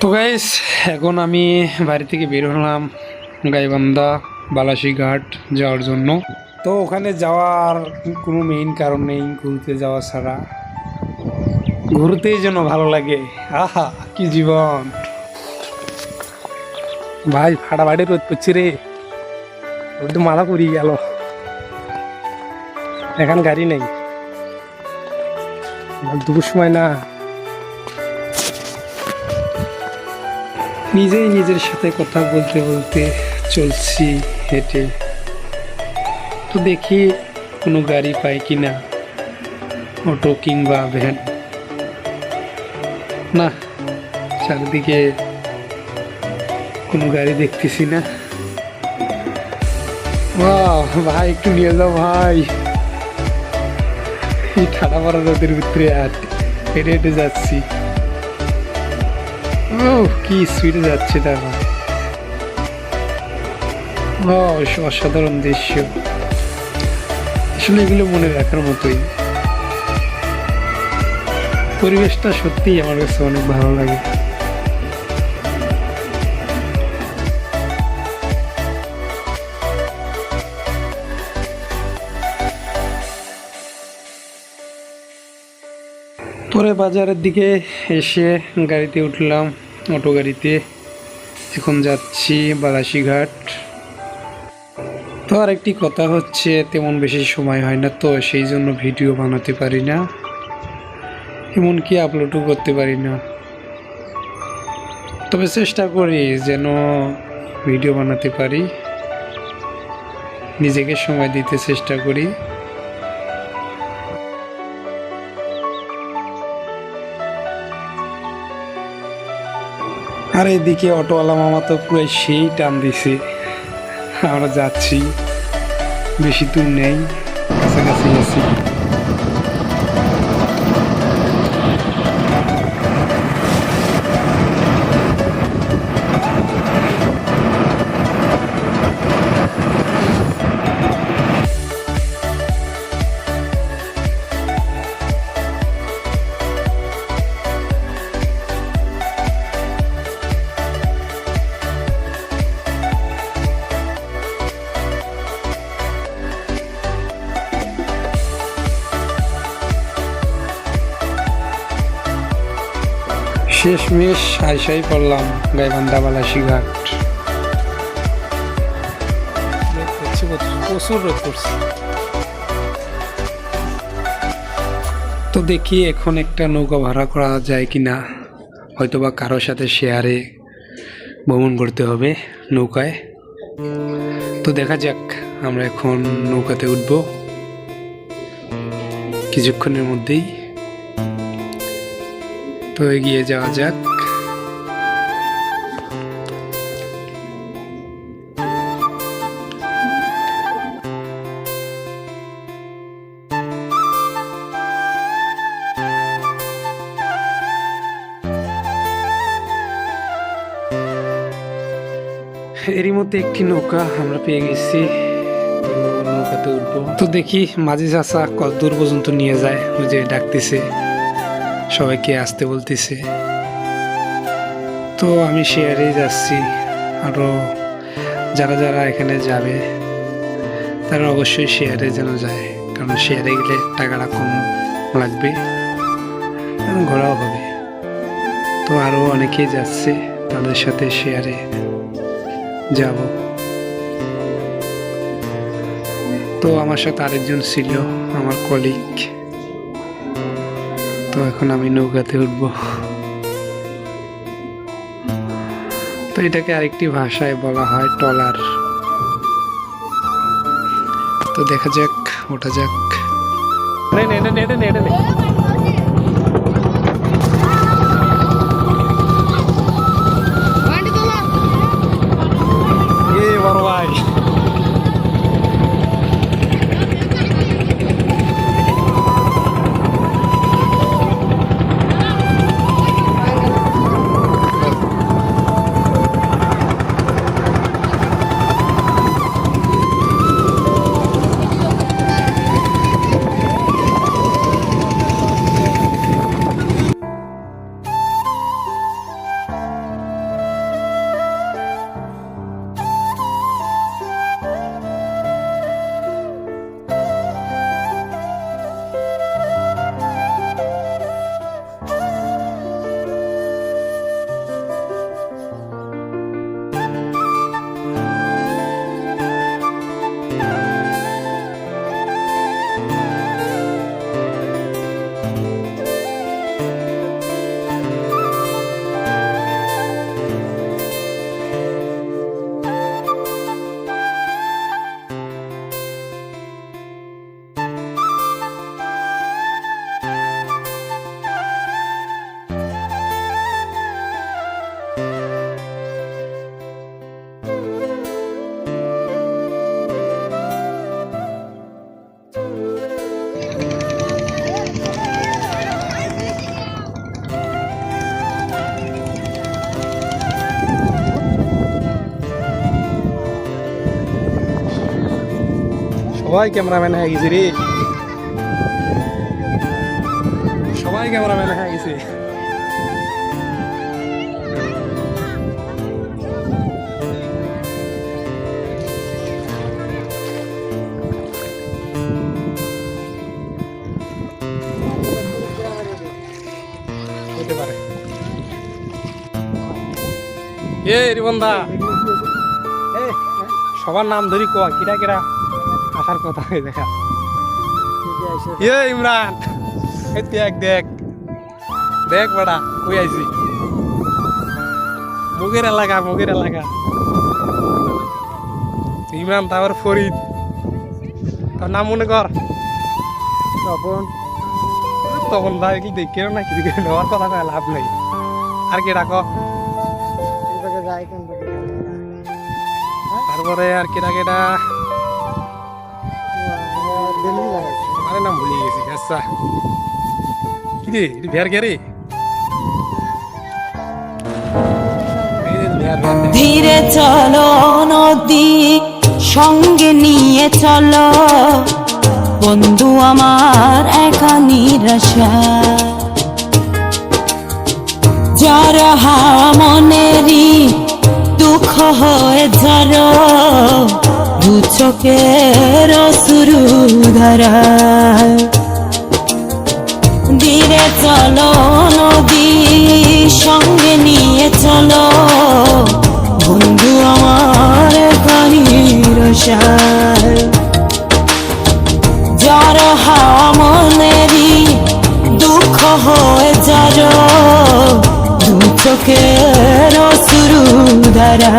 তো গাইস এখন আমি বাড়ি থেকে বের হলাম গাইবান্ধা, বালাসীঘাট যাওয়ার জন্য। তো ওখানে যাওয়ার কোনো মেইন কারণ নেই, ঘুরতে যাওয়া ছাড়া। ঘুরতেই যেন ভালো লাগে। আহা, কি জীবন। ভাই ফাটাফাটি রোদ পড়ছে রে। তো মালা পড়ি গেল। এখন গাড়ি নেই। দুপুর সময় না। নিজেই নিজের সাথে কথা বলতে বলতে চলছি হেঁটে। তো দেখি কোনো গাড়ি পাই কি না অটো কিংবা ভ্যান। না, চারিদিকে কোনো গাড়ি দেখতেছি না। ভাই, একটু নিয়ে যাও ভাই। এই ঠাডা পড়া রোদের ভিতরে আর হেঁটে হেঁটে যাচ্ছি। কি স্পিডে যাচ্ছে ও অসাধারণ দৃশ্য। আসলে এগুলো মনে রাখার মতোই। পরিবেশটা সত্যিই আমার কাছে অনেক ভালো লাগে। পরে বাজারের দিকে এসে গাড়িতে উঠলাম। অটো গাড়িতে। এখন যাচ্ছি বালাসীঘাট। তো আর একটি কথা হচ্ছে, তেমন বেশি সময় হয় না তো, সেই জন্য ভিডিও বানাতে পারি না। এমনকি আপলোডও করতে পারি না। তবে চেষ্টা করি যেন ভিডিও বানাতে পারি। নিজেকে সময় দিতে চেষ্টা করি। আর এদিকে অটোওয়ালা মামা তো পুরো সেই টান দিছে। আমরা যাচ্ছি। বেশি দূর নেই। কাছাকাছি আছি। শেষ মেশ আইসাই পড়লাম গাইবান্ধা বালাসী ঘাট রোদ পড়ছে প্রচুর- প্রচুর রোদ পড়ছে। তো দেখি এখন একটা নৌকা ভাড়া করা যায় কি না হয়তোবা কারোর সাথে শেয়ারে ভ্রমণ করতে হবে নৌকায়। তো দেখা যাক, আমরা এখন নৌকাতে উঠব। কিছুক্ষণের মধ্যেই তো এগিয়ে যাওয়া যাক। এরই মধ্যে একটি নৌকা আমরা পেয়ে গেছি। তো নৌকাতে উঠবো। তো দেখি মাঝি চাষা কত দূর পর্যন্ত নিয়ে যায়, ওই যে ডাকতেছে। সবাইকে আসতে বলতেছে। তো আমি শেয়ারেই যাচ্ছি। আরও যারা যারা এখানে যাবে, তারা অবশ্যই শেয়ারে যেন যায়। কারণ শেয়ারে গেলে টাকাটা কম লাগবে ঘোরাও হবে। তো আরও অনেকেই যাচ্ছে, তাদের সাথে শেয়ারে যাব। তো আমার সাথে আরেকজন ছিল, আমার কলিগ তো এখন আমি নৌকাতে উঠব। তো এটাকে আরেকটি ভাষায় বলা হয় টলার। তো দেখা যাক ওটা যাক। এ সবাই ক্যামেরাম্যান হয়ে গেছে রে। সবাই ক্যামেরাম্যান হয়ে গেছে। সবার নাম ধরি কয়া, কিরা কিরা? আসার কথা হয়ে দেখা এ ইমরান এই দেখ দেখ। দেখ বড়া কই আইছি? মুগের এলাকা মুগের এলাকা। ইমরান তারপর ফরিদ। তোর নাম মনে কর। তপন। তখন দা এগুলো দেখে না কিছু কিছু নেওয়ার কথা কয় লাভ নেই। আর কি ডাক? তারপরে আর আরে নাম ভুলে গেছি আচ্ছা কি রে? এটা ভেয়ার কে রে। ধীরে চলো নদী সঙ্গে নিয়ে চলো। বন্ধু আমার একা নিরাশা। যার হাওয়া মনেরই দুঃখ হয়ে দু চোখের শুরু ধারা ধীরে চলো, নদী সঙ্গে নিয়ে চলো। বন্ধু আমার কাহির জ্বর হাওয়া মনেরই দুঃখ হয়ে যার দু চোখের শুরু ধারা